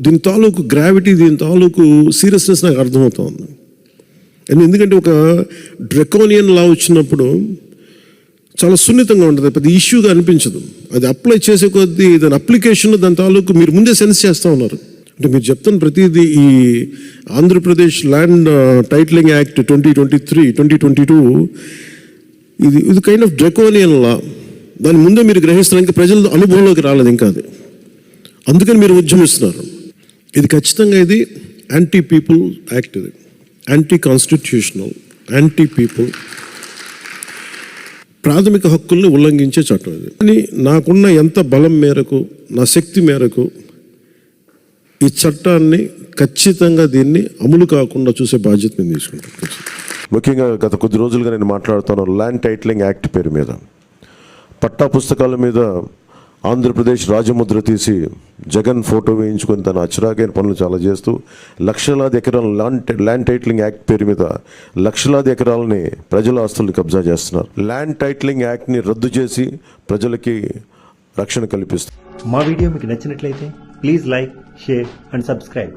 దీని తాలూకు గ్రావిటీ దీని తాలూకు సీరియస్నెస్ నాకు అర్థమవుతోంది. అండ్ ఎందుకంటే ఒక డ్రెకోనియన్ లా వచ్చినప్పుడు చాలా సున్నితంగా ఉంటుంది పెద్ద ఇష్యూగా అనిపించదు. అది అప్లై చేసే కొద్దీ దాని అప్లికేషన్ దాని తాలూకు మీరు ముందే సెన్స్ చేస్తూ ఉన్నారు. అంటే మీరు చెప్తున్న ప్రతిదీ ఈ Andhra Pradesh land titling act twenty twenty three twenty twenty two ఇది ఇది కైండ్ ఆఫ్ డ్రెకోనియన్ లా దాని ముందే మీరు గ్రహిస్తున్నారు ఇంకా ప్రజల అనుభవంలోకి రాలేదు ఇంకా అది. అందుకని మీరు ఉద్యమిస్తున్నారు. ఇది ఖచ్చితంగా ఇది యాంటీ పీపుల్ యాక్ట్ ఇది. యాంటీ కాన్స్టిట్యూషనల్ యాంటీ పీపుల్ ప్రాథమిక హక్కుల్ని ఉల్లంఘించే చట్టం ఇది. కానీ నాకున్న ఎంత బలం మేరకు నా శక్తి మేరకు ఈ చట్టాన్ని ఖచ్చితంగా దీన్ని అమలు కాకుండా చూసే బాధ్యత నేను తీసుకుంటాను. ముఖ్యంగా గత కొద్ది రోజులుగా నేను మాట్లాడుతాను ల్యాండ్ టైటిలింగ్ యాక్ట్ పేరు మీద. పట్టా పుస్తకాల మీద ఆంధ్రప్రదేశ్ రాజముద్ర తీసి జగన్ ఫోటో వేయించుకొని తన అచ్చరాకైన పనులు చాలా చేస్తూ లక్షలాది ఎకరాల ల్యాండ్ ల్యాండ్ టైటిలింగ్ యాక్ట్ పేరు మీద లక్షలాది ఎకరాలని ప్రజల ఆస్తుల్ని కబ్జా చేస్తున్నారు. ల్యాండ్ టైటిలింగ్ యాక్ట్ని రద్దు చేసి ప్రజలకి రక్షణ కల్పిస్తారు మా వీడియో మీకు నచ్చినట్లయితే please like share and subscribe.